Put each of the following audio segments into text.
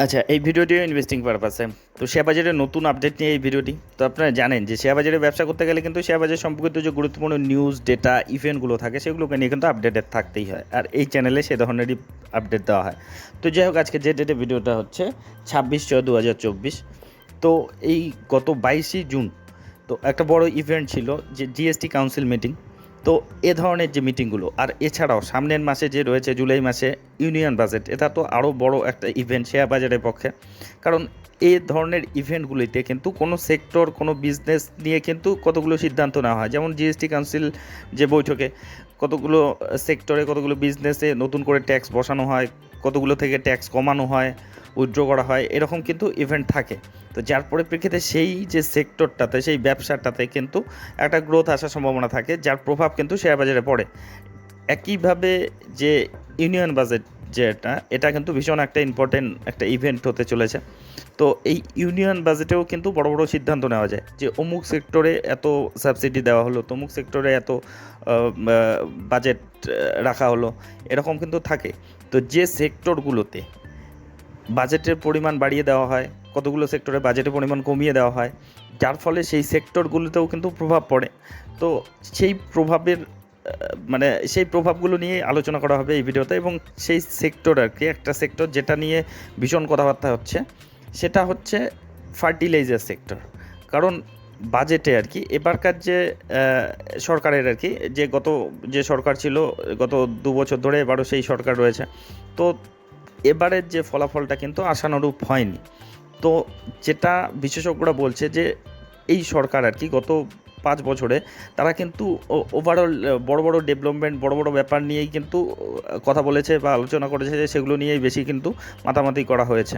আচ্ছা এই ভিডিওটিও ইনভেস্টিং পারপাসে তো শেয়ার বাজারের নতুন আপডেট নিয়ে এই ভিডিওটি। তো আপনারা জানেন যে শেয়ার বাজারে ব্যবসা করতে গেলে কিন্তু শেয়ার বাজার সম্পর্কিত যে গুরুত্বপূর্ণ নিউজ ডেটা ইভেন্টগুলো থাকে, সেগুলোকে নিয়ে কিন্তু আপডেটেড থাকতেই হয়। আর এই চ্যানেলে সে ধরনেরই আপডেট দেওয়া হয়। তো যাই হোক, আজকে যে ডেটে ভিডিওটা হচ্ছে, ছাব্বিশ ছয় দু হাজার চব্বিশ। তো এই গত বাইশে জুন, তো একটা বড় ইভেন্ট ছিল যে জিএসটি কাউন্সিল মিটিং তো এ ধরনের যে মিটিংগুলো, আর এছাড়াও সামনের মাসে যে রয়েছে জুলাই মাসে ইউনিয়ন বাজেট, এটা তো আরও বড় একটা ইভেন্ট শেয়ার বাজারের পক্ষে। কারণ এ ধরনের ইভেন্টগুলিতে কিন্তু কোনো সেক্টর কোনো বিজনেস নিয়ে কিন্তু কতগুলো সিদ্ধান্ত নেওয়া হয়। যেমন জিএসটি কাউন্সিল যে বৈঠকে কতগুলো সেক্টরে কতগুলো বিজনেসে নতুন করে ট্যাক্স বসানো হয়, কতগুলো থেকে ট্যাক্স কমানো হয় উইথড্র করা হয়, এরকম কিন্তু ইভেন্ট থাকে। তো যার পরিপ্রেক্ষিতে সেই যে সেক্টরটাতে সেই ব্যবসাটাতে কিন্তু একটা গ্রোথ আসার সম্ভাবনা থাকে, যার প্রভাব কিন্তু শেয়ার বাজারে পড়ে। একইভাবে যে ইউনিয়ন বাজেট যেটা, এটা কিন্তু ভীষণ একটা ইম্পর্টেন্ট একটা ইভেন্ট হতে চলেছে। তো এই ইউনিয়ন বাজেটেও কিন্তু বড় বড় সিদ্ধান্ত নেওয়া যায় যে অমুক সেক্টরে এত সাবসিডি দেওয়া হলো, তমুক সেক্টরে এত বাজেট রাখা হলো, এরকম কিন্তু থাকে। তো যে সেক্টরগুলোতে বাজেটের পরিমাণ বাড়িয়ে দেওয়া হয়, কতগুলো সেক্টরে বাজেটের পরিমাণ কমিয়ে দেওয়া হয়, যার ফলে সেই সেক্টরগুলোতেও কিন্তু প্রভাব পড়ে। তো সেই প্রভাবের মানে সেই প্রভাবগুলো নিয়ে আলোচনা করা হবে এই ভিডিওতে এবং সেই সেক্টর আর কি, একটা সেক্টর যেটা নিয়ে ভীষণ কথাবার্তা হচ্ছে, সেটা হচ্ছে ফার্টিলাইজার সেক্টর কারণ বাজেটে আর কি, এবারকার যে সরকারের আর কি, যে গত, যে সরকার ছিল, গত দু বছর ধরে এবারও সেই সরকার রয়েছে। তো এবারের যে ফলাফলটা কিন্তু আশানুরূপ হয়নি। তো যেটা বিশেষজ্ঞরা বলছে যে এই সরকার আর কি গত পাঁচ বছরে, তারা কিন্তু ওভারঅল বড় বড় ডেভেলপমেন্ট বড় বড় ব্যাপার নিয়েই কিন্তু কথা বলেছে বা আলোচনা করেছে যে সেগুলো নিয়েই বেশি কিন্তু মাতামাতি করা হয়েছে।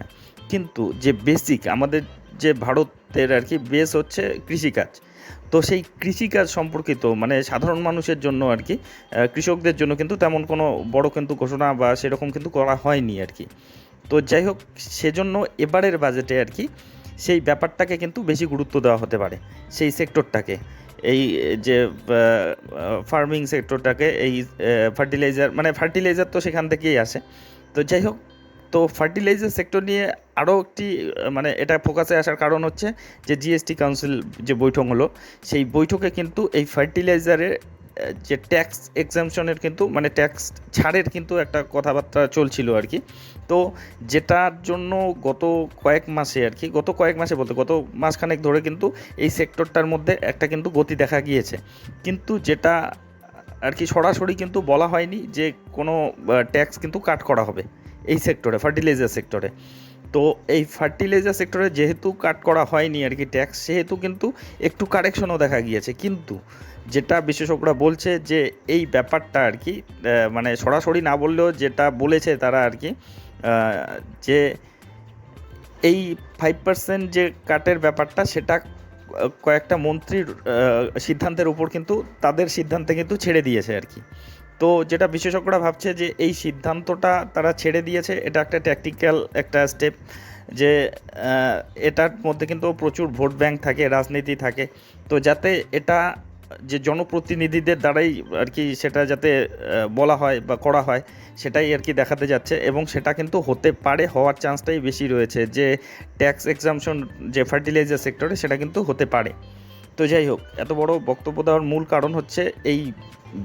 কিন্তু যে বেসিক আমাদের যে ভারতের আর কি বেস হচ্ছে কৃষিকাজ। তো সেই কৃষিকাজ সম্পর্কিত মানে সাধারণ মানুষের জন্য আর কি কৃষকদের জন্য কিন্তু তেমন কোনো বড় কিন্তু ঘোষণা বা সেরকম কিন্তু করা হয়নি আর কি। তো যাই হোক, সেজন্য এবারের বাজেটে আর কি সেই ব্যাপারটাকে কিন্তু বেশি গুরুত্ব দেওয়া হতে পারে, সেই সেক্টরটাকে। এই যে ফার্মিং সেক্টরটাকে, এই ফার্টিলাইজার মানে ফার্টিলাইজার তো সেখান থেকেই আসে। তো যাই হোক, তো ফার্টিলাইজার সেক্টর নিয়ে আরও একটি মানে এটা ফোকাসে আসার কারণ হচ্ছে যে জিএসটি কাউন্সিল যে বৈঠক হলো, সেই বৈঠকে কিন্তু এই ফার্টিলাইজারের যে ট্যাক্স এক্সামশনের কিন্তু মানে ট্যাক্স ছাড়ের কিন্তু একটা কথাবার্তা চলছিল আর কি। তো যেটার জন্য গত কয়েক মাসে আর কি, গত কয়েক মাসে বলতে, গত মাসখানেক ধরে কিন্তু এই সেক্টরটার মধ্যে একটা কিন্তু গতি দেখা গিয়েছে। কিন্তু যেটা আর কি সরাসরি কিন্তু বলা হয়নি যে কোনো ট্যাক্স কিন্তু কাট করা হবে এই সেক্টরে ফার্টিলাইজার সেক্টরে তো এই ফার্টিলাইজার সেক্টরে যেহেতু কাট করা হয়নি আর কি ট্যাক্স সেহেতু কিন্তু একটু কারেকশনও দেখা গিয়েছে। কিন্তু যেটা বিশেষজ্ঞরা বলছে যে এই ব্যাপারটা আর কি মানে সরাসরি না বললেও যেটা বলেছে তারা আর কি যে এই ফাইভ পার্সেন্ট যে কাটের ব্যাপারটা, সেটা কয়েকটা মন্ত্রীর সিদ্ধান্তের উপর কিন্তু তাদের সিদ্ধান্তে কিন্তু ছেড়ে দিয়েছে আর কি। তো যেটা বিশেষজ্ঞরা ভাবছে যে এই সিদ্ধান্তটা তারা ছেড়ে দিয়েছে, এটা একটা ট্যাকটিক্যাল একটা স্টেপ যে এটার মধ্যে কিন্তু প্রচুর ভোট ব্যাংক থাকে, রাজনীতি থাকে। তো যাতে এটা যে জনপ্রতিনিধিদের দ্বারাই আর কি সেটা যাতে বলা হয় বা করা হয়, সেটাই আর কি দেখাতে যাচ্ছে এবং সেটা কিন্তু হতে পারে, হওয়ার চান্সটাই বেশি রয়েছে যে ট্যাক্স এক্সামশন যে ফার্টিলাইজার সেক্টরে সেটা কিন্তু হতে পারে। তো যাই হোক, এত বড় বক্তব্য দেওয়ার মূল কারণ হচ্ছে এই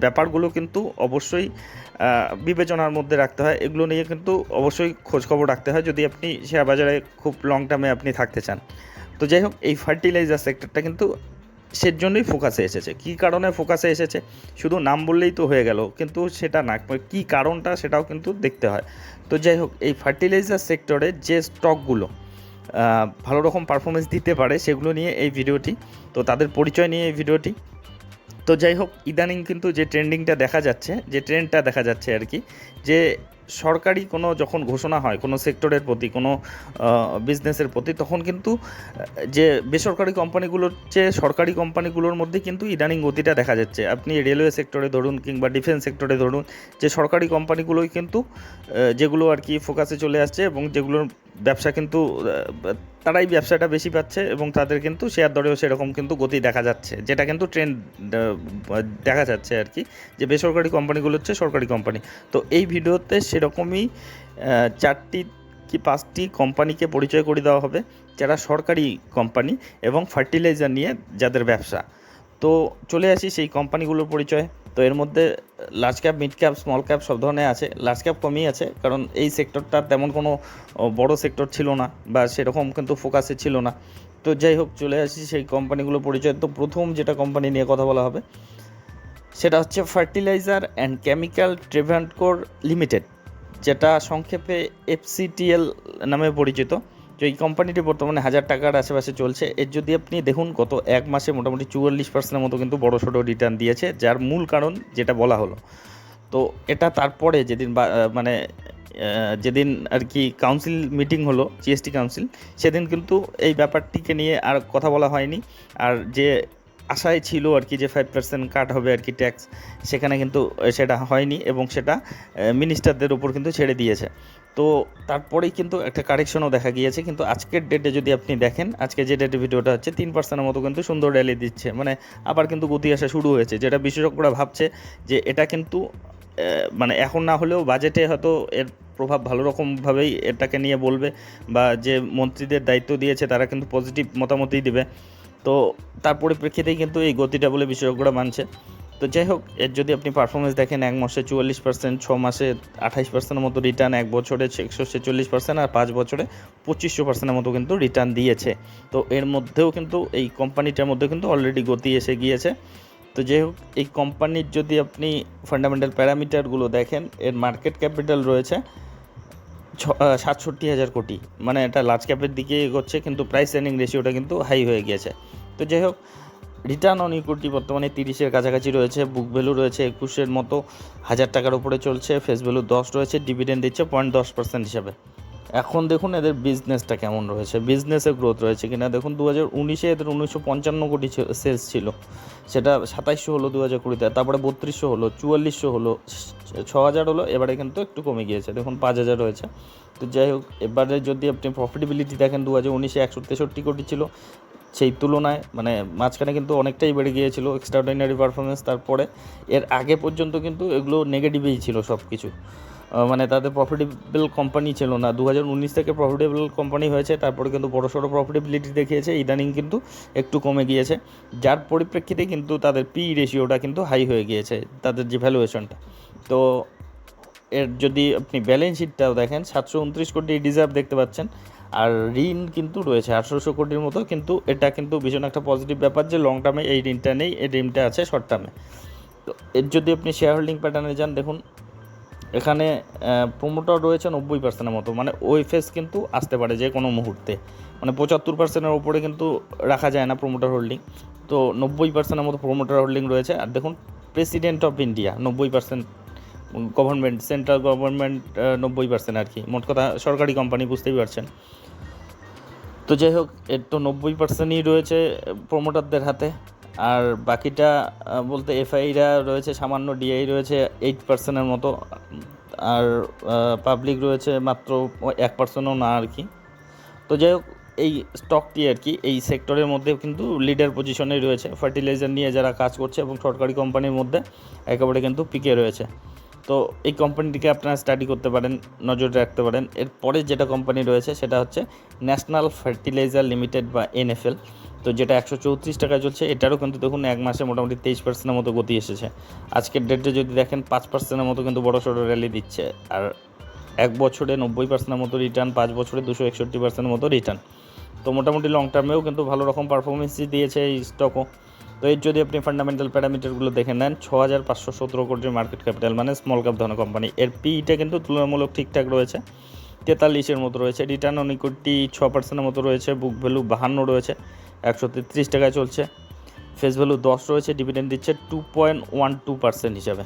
ব্যাপারগুলো কিন্তু অবশ্যই বিবেচনার মধ্যে রাখতে হয়। এগুলো নিয়ে কিন্তু অবশ্যই খোঁজখবর রাখতে হয় যদি আপনি শেয়ার বাজারে খুব লং টার্মে আপনি থাকতে চান। তো যাই হোক, এই ফার্টিলাইজার সেক্টরটা কিন্তু সের জন্যই ফোকাসে এসেছে। কী কারণে ফোকাসে এসেছে? শুধু নাম বললেই তো হয়ে গেল, কিন্তু সেটা না কী কারণটা সেটাও কিন্তু দেখতে হয়। তো যাই হোক, এই ফার্টিলাইজার সেক্টরে যে স্টকগুলো ভালো রকম পারফরমেন্স দিতে পারে সেগুলো নিয়ে এই ভিডিওটি। তো তাদের পরিচয় নিয়ে এই ভিডিওটি। তো যাই হোক, ইদানিং কিন্তু যে ট্রেন্ডিংটা দেখা যাচ্ছে, যে ট্রেন্ডটা দেখা যাচ্ছে আর কি, যে সরকারি কোনো যখন ঘোষণা হয়, কোনো সেক্টরের প্রতি, কোনো বিজনেসের প্রতি, তখন কিন্তু, যে বেসরকারি কোম্পানিগুলোর চেয়ে সরকারি কোম্পানিগুলোর মধ্যে কিন্তু ইদানিং গতিটা দেখা যাচ্ছে। আপনি রেলওয়ে সেক্টরে ধরুন কিংবা ডিফেন্স সেক্টরে ধরুন, যে সরকারি কোম্পানিগুলোই কিন্তু যেগুলো আর কি ফোকাসে চলে আসছে এবং যেগুলোর ব্যবসা কিন্তু তারাই ব্যবসাটা বেশি পাচ্ছে এবং তাদের কিন্তু শেয়ার দরেও সেরকম কিন্তু গতি দেখা যাচ্ছে, যেটা কিন্তু ট্রেন্ড দেখা যাচ্ছে আর কি, যে বেসরকারি কোম্পানিগুলো হচ্ছে সরকারি কোম্পানি। তো এই ভিডিওতে সেরকমই চারটি কি পাঁচটি কোম্পানিকে পরিচয় করে দেওয়া হবে, যারা সরকারি কোম্পানি এবং ফার্টিলাইজার নিয়ে যাদের ব্যবসা। তো চলে আসি সেই কোম্পানিগুলোর পরিচয়। তো এর মধ্যে large cap mid cap small cap সব ধরনের আছে। লার্জ ক্যাপ কমই আছে, কারণ এই সেক্টরটা তেমন কোনো বড় সেক্টর ছিল না বা সেরকম কিন্তু ফোকাসে ছিল না। তো যাই হোক, চলে আসি সেই কোম্পানিগুলোর পরিচয়। তো প্রথম যেটা কোম্পানি নিয়ে কথা বলা হবে, সেটা হচ্ছে fertiliser and chemical Travancore limited যেটা সংক্ষেপে এফসিটিএল নামে পরিচিত। তো এই কোম্পানিটি বর্তমানে হাজার টাকার আশেপাশে চলছে। এর যদি আপনি দেখুন, গত এক মাসে মোটামুটি চুয়াল্লিশ পার্সেন্টের মতো কিন্তু বড় সড়ো রিটার্ন দিয়েছে, যার মূল কারণ যেটা বলা হলো। তো এটা তারপরে যেদিন মানে যেদিন আর কি কাউন্সিল মিটিং হলো জিএসটি কাউন্সিল সেদিন কিন্তু এই ব্যাপারটিকে নিয়ে আর কথা বলা হয়নি। আর যে আশায় ছিল আর কি যে ফাইভ পার্সেন্ট কাট হবে আর কি ট্যাক্স সেখানে কিন্তু সেটা হয়নি এবং সেটা মিনিস্টারদের উপর কিন্তু ছেড়ে দিয়েছে। তো তারপরেই কিন্তু একটা কারেকশনও দেখা গিয়েছে। কিন্তু আজকের ডেটে যদি আপনি দেখেন, আজকে যে ডেটে ভিডিওটা হচ্ছে, তিন পার্সেন্টের মতো কিন্তু সুন্দর র্যালি দিচ্ছে। মানে আবার কিন্তু গতি আসা শুরু হয়েছে, যেটা বিশেষজ্ঞরা ভাবছে যে এটা কিন্তু মানে এখন না হলেও বাজেটে হয়তো এর প্রভাব ভালো রকমভাবেই এটাকে নিয়ে বলবে বা যে মন্ত্রীদের দায়িত্ব দিয়েছে, তারা কিন্তু পজিটিভ মতামতই দিবে। তো তার পরিপ্রেক্ষিতেই কিন্তু এই গতিটা বলে বিশেষজ্ঞরা মানছে। তো যাই হোক, এর যদি আপনি পারফরমেন্স দেখেন, এক মাসে চুয়াল্লিশ পার্সেন্ট ছ মাসে আঠাইশ পার্সেন্টের মতো রিটার্ন এক বছরে একশো ছেচল্লিশ পার্সেন্ট আর পাঁচ বছরে পঁচিশশো পার্সেন্টের মতো কিন্তু রিটার্ন দিয়েছে। তো এর মধ্যেও কিন্তু এই কোম্পানিটার মধ্যে কিন্তু অলরেডি গতি এসে গিয়েছে। তো যাই হোক, এই কোম্পানির যদি আপনি ফান্ডামেন্টাল প্যারামিটারগুলো দেখেন, এর মার্কেট ক্যাপিটাল রয়েছে সাতষট্টি হাজার কোটি। মানে এটা লার্জ ক্যাপের দিকে এগোচ্ছে, কিন্তু প্রাইস রেনিং রেশিওটা কিন্তু হাই হয়ে গিয়েছে। তো যাই হোক রিটার্ন অন ইকুইটি বর্তমানে তিরিশের কাছাকাছি রয়েছে বুক ভ্যালু রয়েছে একুশের মতো, হাজার টাকার উপরে চলছে ফেস ভ্যালু দশ রয়েছে ডিভিডেন্ড দিচ্ছে পয়েন্ট দশ পার্সেন্ট হিসাবে। এখন দেখুন এদের বিজনেসটা কেমন রয়েছে। বিজনেসে গ্রোথ রয়েছে কিনা? দেখুন দু হাজার উনিশে এদের উনিশশো পঞ্চান্ন কোটি সেলস ছিল। সেটা সাতাইশশো হলো দু হাজার কুড়িতে, তারপরে বত্রিশশো হলো, চুয়াল্লিশশো হলো ছ হাজার হলো, এবারে কিন্তু একটু কমে গিয়েছে। দেখুন পাঁচ হাজার হয়েছে তো যাই হোক, এবারে যদি আপনি প্রফিটেবিলিটি দেখেন দু হাজার উনিশে একশো তেষট্টি কোটি ছিল। সেই তুলনায় মানে মাঝখানে কিন্তু অনেকটাই বেড়ে গিয়েছিল এক্সট্রাঅর্ডিনারি পারফরমেন্স তারপরে এর আগে পর্যন্ত কিন্তু এগুলো নেগেটিভই ছিল সব কিছু মানে তাদের প্রফিটেবল কোম্পানি ছিল না। দু হাজার উনিশ থেকে প্রফিটেবল কোম্পানি হয়েছে, তারপরে কিন্তু বড় সড়ো প্রফিটেবিলিটি দেখিয়েছে, ইদানিং কিন্তু একটু কমে গিয়েছে। যার পরিপ্রেক্ষিতে কিন্তু তাদের পি রেশিওটা কিন্তু হাই হয়ে গিয়েছে, তাদের যে ভ্যালুয়েশনটা তো এর যদি আপনি ব্যালেন্স শিটটাও দেখেন, সাতশো উনত্রিশ কোটি রিজার্ভ দেখতে পাচ্ছেন, আর ঋণ কিন্তু রয়েছে, আঠারোশো কোটির মতো, কিন্তু এটা কিন্তু ভীষণ একটা পজিটিভ ব্যাপার যে লং টার্মে এই ঋণটা নেই, এই ঋণটা আছে শর্ট টার্মে তো এর যদি আপনি শেয়ার হোল্ডিং প্যাটার্নে যান, দেখুন এখানে প্রোমোটার রয়েছে নব্বই পার্সেন্টের মতো। মানে ওই ফেস কিন্তু আসতে পারে যে কোনো মুহূর্তে। মানে পঁচাত্তর পার্সেন্টের ওপরে কিন্তু রাখা যায় না প্রোমোটার হোল্ডিং তো নব্বই পার্সেন্টের মতো প্রোমোটার হোল্ডিং রয়েছে। আর দেখুন প্রেসিডেন্ট অফ ইন্ডিয়া নব্বই পার্সেন্ট গভর্নমেন্ট সেন্ট্রাল গভর্নমেন্ট নব্বই পার্সেন্ট আর কি। মোট কথা, সরকারি কোম্পানি বুঝতেই পারছেন। তো যাই হোক, এর তো নব্বই পার্সেন্টই রয়েছে প্রোমোটারদের হাতে। আর বাকিটা বলতে এফআইরা রয়েছে, সামান্য ডিআই রয়েছে এইট পার্সেন্টের মতো। আর পাবলিক রয়েছে মাত্র এক পার্সেন্টও না আর কি। তো যাই হোক, এই স্টকটি আর কি, এই সেক্টরের মধ্যে কিন্তু লিডার পজিশনে রয়েছে। ফার্টিলাইজার নিয়ে যারা কাজ করছে এবং সরকারি কোম্পানির মধ্যে, একেবারে কিন্তু পিকে রয়েছে। তো এই কোম্পানিটিকে আপনারা স্টাডি করতে পারেন, নজর রাখতে পারেন। এরপরে যেটা কোম্পানি রয়েছে, সেটা হচ্ছে ন্যাশনাল ফার্টিলাইজার লিমিটেড বা এনএফএল তো যেটা একশো চৌত্রিশ টাকায় চলছে, এটারও কিন্তু দেখুন এক মাসে মোটামুটি তেইশ পার্সেন্টের মতো গতি এসেছে। আজকের ডেটে যদি দেখেন, পাঁচ পার্সেন্টের মতো কিন্তু বড় সড়ো র্যালি দিচ্ছে। আর এক বছরে নব্বই পার্সেন্টের মতো রিটার্ন পাঁচ বছরে দুশো একষট্টি পার্সেন্টের মতো রিটার্ন তো মোটামুটি লং টার্মেও কিন্তু ভালো রকম পারফরমেন্সই দিয়েছে এই স্টকও তো এর যদি আপনি ফান্ডামেন্টাল প্যারামিটারগুলো দেখে নেন ছ হাজার পাঁচশো সতেরো কোটির মার্কেট ক্যাপিটাল মানে স্মল ক্যাপ ধরনের কোম্পানি এর পিইটা কিন্তু তুলনামূলক ঠিকঠাক রয়েছে, তেতাল্লিশের মতো রয়েছে। রিটার্ন অন ইকুইটি ছ পার্সেন্টের মতো রয়েছে বুক ভ্যালু বাহান্ন রয়েছে, একশো তেত্রিশ টাকায় চলছে। ফেস ভ্যালু দশ রয়েছে ডিভিডেন্ড দিচ্ছে two point one two percent হিসাবে।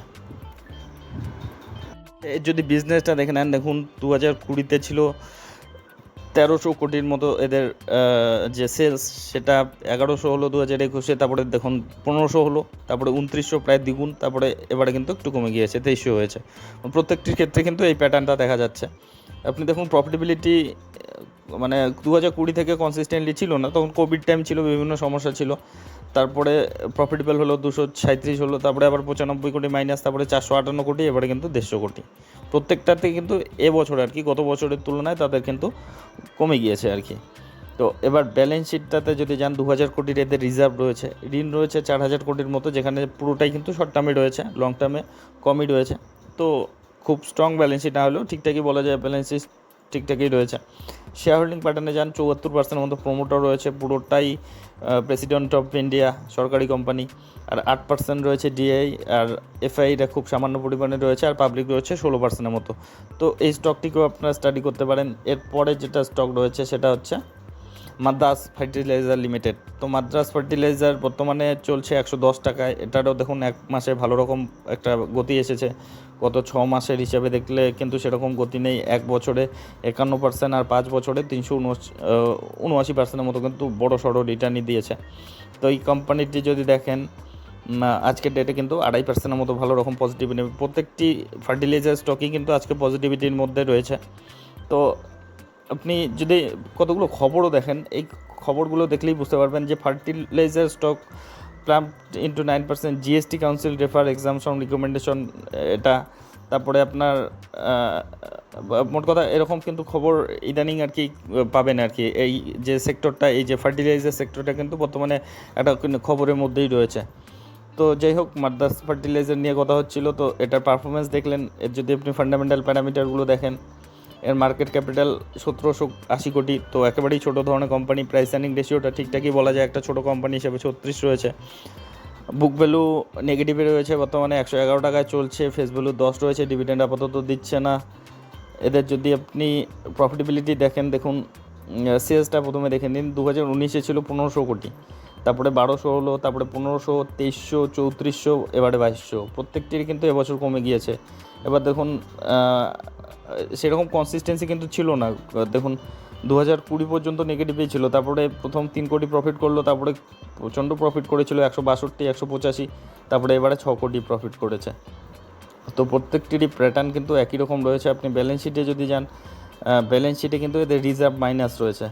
যদি বিজনেসটা দেখে নেন, দেখুন দু হাজার কুড়িতে ছিল তেরোশো কোটির মতো এদের যে সেলস সেটা এগারোশো হলো দু হাজার একুশে, তারপরে দেখুন পনেরোশো হলো, তারপরে উনত্রিশশো প্রায় দ্বিগুণ, তারপরে এবারে কিন্তু একটু কমে গিয়েছে, তেইশশো হয়েছে। প্রত্যেকটির ক্ষেত্রে কিন্তু এই প্যাটার্নটা দেখা যাচ্ছে। আপনি দেখুন প্রফিটেবিলিটি মানে দু হাজার কুড়ি থেকে কনসিস্টেন্টলি ছিল না, তখন কোভিড টাইম ছিল, বিভিন্ন সমস্যা ছিল। তারপরে প্রফিটেবল হলো দুশো সাঁত্রিশ হলো, তারপরে আবার পঁচানব্বই কোটি মাইনাস তারপরে চারশো আটান্ন কোটি, এবারে কিন্তু দেড়শো কোটি। প্রত্যেকটাতে কিন্তু এবছর আর কি, গত বছরের তুলনায় তাদের কিন্তু কমে গিয়েছে আর কি। তো এবার ব্যালেন্স শিটটাতে যদি যান দু হাজার কোটির এদের রিজার্ভ রয়েছে। ঋণ রয়েছে চার হাজার কোটির মতো, যেখানে পুরোটাই কিন্তু শর্ট টার্মে রয়েছে লং টার্মে কমই রয়েছে। তো খুব স্ট্রং ব্যালেন্স শিট না হলেও ঠিকঠাকই বলা যায় ব্যালেন্স শিট ঠিকঠাকই রয়েছে। শেয়ার হোল্ডিং প্যাটার্নে যান চৌহাত্তর পার্সেন্টের মতো প্রমোটার রয়েছে। পুরোটাই প্রেসিডেন্ট অফ ইন্ডিয়া সরকারি কোম্পানি আর আট পার্সেন্ট রয়েছে ডিআই আর এফআইটা খুব সামান্য পরিমাণে রয়েছে, আর পাবলিক রয়েছে ষোলো পার্সেন্টের মতো। তো এই স্টকটিকেও আপনারা স্টাডি করতে পারেন। এরপরে যেটা স্টক রয়েছে সেটা হচ্ছে মাদ্রাস ফার্টিলাইজার লিমিটেড। তো মাদ্রাস ফার্টিলাইজার বর্তমানে চলছে একশো দশ টাকায়। এটারও দেখুন এক মাসে ভালো রকম একটা গতি এসেছে। গত ছ মাসের হিসাবে দেখলে কিন্তু সেরকম গতি নেই। এক বছরে একান্ন পার্সেন্ট আর পাঁচ বছরে তিনশো উনআশি পার্সেন্টের মতো কিন্তু বড় সড়ো রিটার্নই দিয়েছে। তো এই কোম্পানিটি যদি দেখেন আজকের ডেটে কিন্তু আড়াই পার্সেন্টের মতো ভালো রকম পজিটিভিটি প্রত্যেকটি ফার্টিলাইজার স্টকই কিন্তু আজকে পজিটিভিটির মধ্যে রয়েছে। তো আপনি যদি কতগুলো খবরও দেখেন, এই খবরগুলো দেখলেই বুঝতে পারবেন যে fertiliser stock plump into nine percent GST council refer exemption recommendation এটা। তারপরে আপনার মোট কথা এরকম কিন্তু খবর ইদানিং আর কি পাবেন আর কি। এই যে সেক্টরটা এই যে ফার্টিলাইজার সেক্টরটা কিন্তু বর্তমানে একটা খবরের মধ্যেই রয়েছে। তো যাই হোক, মাদ্রাস ফার্টিলাইজার নিয়ে কথা হচ্ছিল, তো এটার পারফরমেন্স দেখলেন। এর যদি আপনি ফান্ডামেন্টাল প্যারামিটারগুলো দেখেন এর মার্কেট ক্যাপিটাল সতেরোশো আশি কোটি। তো একেবারেই ছোটো ধরনের কোম্পানি প্রাইস আর্নিং রেশিওটা ঠিকঠাকই বলা যায়। একটা ছোটো কোম্পানি হিসেবে ছত্রিশ রয়েছে। বুক ভ্যালু নেগেটিভে রয়েছে বর্তমানে, একশো এগারো টাকায় চলছে। ফেস ভ্যালু দশ রয়েছে ডিভিডেন্ড আপাতত দিচ্ছে না। এদের যদি আপনি প্রফিটেবিলিটি দেখেন, দেখুন সেলসটা প্রথমে দেখে নিন। দু হাজার উনিশে ছিল পনেরোশো কোটি। তারপরে বারোশো হলো, তারপরে পনেরোশো, তেইশশো, চৌত্রিশশো, এবারে বাইশশো। প্রত্যেকটির কিন্তু এবছর কমে গিয়েছে। এবার দেখুন সেরকম কনসিস্টেন্সি কিন্তু ছিল না। দেখুন দু হাজার কুড়ি পর্যন্ত নেগেটিভই ছিল। তারপরে প্রথম তিন কোটি প্রফিট করল, তারপরে প্রচণ্ড প্রফিট করেছিল একশো বাষট্টি, একশো পঁচাশি, তারপরে এবারে ছ কোটি প্রফিট করেছে। তো প্রত্যেকটিরই প্যাটার্ন কিন্তু একই রকম রয়েছে। আপনি ব্যালেন্স শিটে যদি যান ব্যালেন্স শিটে কিন্তু এদের রিজার্ভ মাইনাস রয়েছে।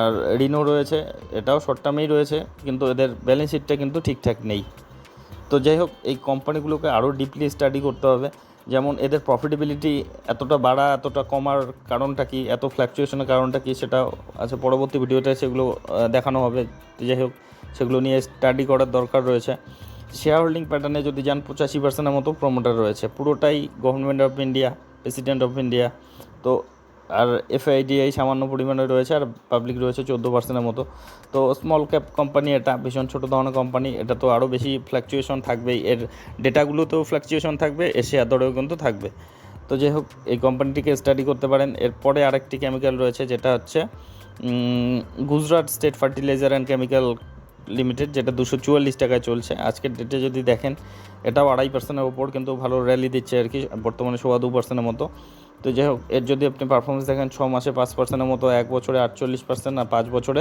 আর ঋণও রয়েছে, এটাও শর্ট টার্মেই রয়েছে, কিন্তু এদের ব্যালেন্স শিটটা কিন্তু ঠিকঠাক নেই। তো যাই হোক, এই কোম্পানিগুলোকে আরও ডিপলি স্টাডি করতে হবে। যেমন এদের প্রফিটেবিলিটি এতটা বাড়া, এতটা কমার কারণটা কি, এত ফ্ল্যাকচুয়েশনের কারণটা কি, সেটা আছে পরবর্তী ভিডিওতে সেগুলো দেখানো হবে। যাই হোক, সেগুলো নিয়ে স্টাডি করার দরকার রয়েছে। শেয়ার হোল্ডিং প্যাটার্নে যদি যান, পঁচাশি পার্সেন্টের মতো প্রমোটার রয়েছে। পুরোটাই government of India president of India তো আর এফআইডিআই সামান্য পরিমাণে রয়েছে আর পাবলিক রয়েছে চোদ্দ পার্সেন্টের মতো। তো স্মল ক্যাপ কোম্পানি এটা, ভীষণ ছোটো ধরনের কোম্পানি এটা তো আরও বেশি ফ্ল্যাকচুয়েশন থাকবেই। এর ডেটাগুলোতেও ফ্ল্যাকচুয়েশন থাকবে এর শেয়ার দরেও কিন্তু থাকবে। তো যাই হোক, এই কোম্পানিটিকে স্টাডি করতে পারেন। এরপরে আরেকটি কেমিক্যাল রয়েছে, যেটা হচ্ছে Gujarat state fertiliser and chemical limited যেটা দুশো চুয়াল্লিশ টাকায় চলছে। আজকের ডেটে যদি দেখেন, এটাও আড়াই পার্সেন্টের ওপর, কিন্তু ভালো র্যালি দিচ্ছে আর কি, বর্তমানে সোয়া দু পার্সেন্টের মতো। তো যাই হোক, এর যদি আপনি পারফরমেন্স দেখেন, ছ মাসে পাঁচ পার্সেন্টের মতো, এক বছরে আটচল্লিশ পার্সেন্ট আর পাঁচ বছরে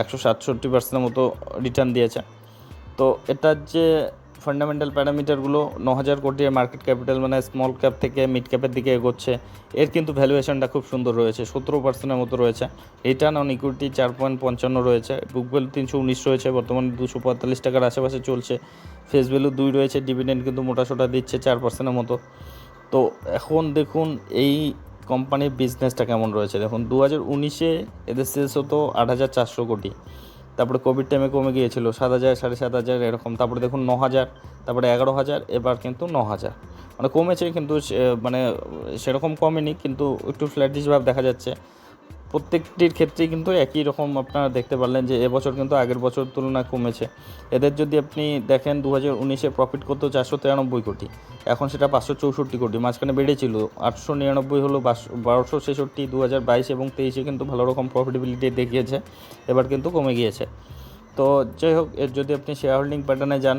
একশো সাতষট্টি পার্সেন্টের মতো রিটার্ন দিয়েছে। তো এটার যে ফান্ডামেন্টাল প্যারামিটারগুলো ন হাজার কোটি মার্কেট ক্যাপিটাল মানে স্মল ক্যাপ থেকে মিড ক্যাপের দিকে এগোচ্ছে, এর কিন্তু ভ্যালুয়েশনটা খুব সুন্দর রয়েছে, সতেরো পার্সেন্টের মতো রয়েছে। রিটার্ন অন ইকুইটি চার পয়েন্ট পঞ্চান্ন রয়েছে বুক ভ্যালু তিনশো উনিশ রয়েছে, বর্তমানে দুশো পঁয়তাল্লিশ টাকার আশেপাশে চলছে। ফেস ভ্যালু দুই রয়েছে ডিভিডেন্ড কিন্তু মোটা সোটা দিচ্ছে চার পার্সেন্টের মতো। তো এখন দেখুন এই কোম্পানির বিজনেসটা কেমন রয়েছে। দেখুন দু হাজার উনিশে এদের সেলস হতো আট হাজার চারশো কোটি। তারপরে কোভিড টাইমে কমে গিয়েছিল সাত হাজার, সাড়ে সাত হাজার, এরকম। তারপরে দেখুন ন হাজার তারপরে এগারো হাজার, এবার কিন্তু ন হাজার মানে কমেছে কিন্তু মানে সেরকম কমেনি, কিন্তু একটু ফ্ল্যাটিস ভাব দেখা যাচ্ছে। প্রত্যেকটির ক্ষেত্রেই কিন্তু একই রকম আপনারা দেখতে পারলেন যে এবছর কিন্তু আগের বছর তুলনায় কমেছে। এদের যদি আপনি দেখেন দু হাজার উনিশে প্রফিট করতো চারশো তিরানব্বই কোটি, এখন সেটা পাঁচশো চৌষট্টি কোটি, মাঝখানে বেড়েছিল। আটশো নিরানব্বই হলো বারোশো ছেষট্টি দু হাজার বাইশ এবং তেইশে কিন্তু ভালো রকম প্রফিটেবিলিটি দেখিয়েছে, এবার কিন্তু কমে গিয়েছে। তো যাই হোক, এর যদি আপনি শেয়ার হোল্ডিং প্যাটার্নে যান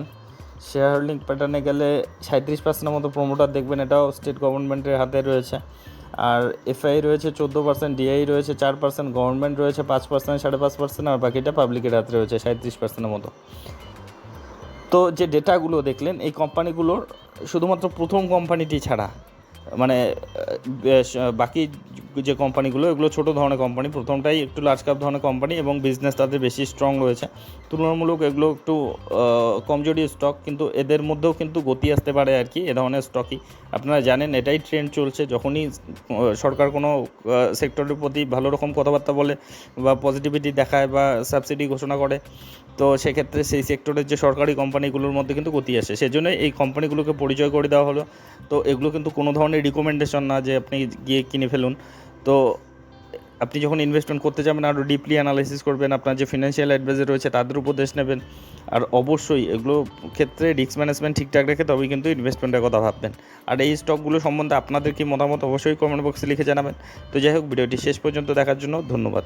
শেয়ার হোল্ডিং প্যাটার্নে গেলে সাঁত্রিশ পার্সেন্টের মতো প্রমোটার দেখবেন, এটাও স্টেট গভর্নমেন্টের হাতে রয়েছে। আর এফআই রয়েছে চোদ্দ পার্সেন্ট ডিআই রয়েছে চার পার্সেন্ট গভর্নমেন্ট রয়েছে পাঁচ পার্সেন্ট সাড়ে পাঁচ পার্সেন্ট আর বাকিটা পাবলিকের হাতে রয়েছে সাঁত্রিশ পার্সেন্টের মতো। তো যে ডেটাগুলো দেখলেন, এই কোম্পানিগুলোর শুধুমাত্র প্রথম কোম্পানিটি ছাড়া মানে বাকি যে কোম্পানিগুলো, এগুলো ছোট ধরনের কোম্পানি। প্রথমটাই একটু লার্জ কাপ ধরনের কোম্পানি এবং বিজনেস তাদের বেশি স্ট্রং রয়েছে। তুলনামূলক এগুলো একটু কমজোরি স্টক কিন্তু এদের মধ্যেও কিন্তু গতি আসতে পারে আর কি, এ ধরনের স্টকই আপনারা জানেন, এটাই ট্রেন্ড চলছে। যখনই সরকার কোনো সেক্টরের প্রতি ভালো রকম কথাবার্তা বলে বা পজিটিভিটি দেখায় বা সাবসিডি ঘোষণা করে, তো সেক্ষেত্রে সেই সেক্টরের যে সরকারি কোম্পানিগুলোর মধ্যে কিন্তু গতি আসে। সেজন্য এই কোম্পানিগুলোকে পরিচয় করে দেওয়া হলো। তো এগুলো কিন্তু কোনো ধরনের রিকমেন্ডেশন না যে আপনি গিয়ে কিনে ফেলুন। তো, আপনি যখন ইনভেস্টমেন্ট করতে যাবেন আরও ডিপলি অ্যানালাইসিস করবেন, আপনার যে ফিনান্সিয়াল অ্যাডভাইজার রয়েছে, তাদের উপদেশ নেবেন। আর অবশ্যই এগুলো ক্ষেত্রে রিস্ক ম্যানেজমেন্ট ঠিকঠাক রেখে তবেই কিন্তু ইনভেস্টমেন্টের কথা ভাববেন। আর এই স্টকগুলো সম্বন্ধে আপনাদের কি মতামত, অবশ্যই কমেন্ট বক্সে লিখে জানাবেন। তো যাই হোক, ভিডিওটি শেষ পর্যন্ত দেখার জন্য ধন্যবাদ।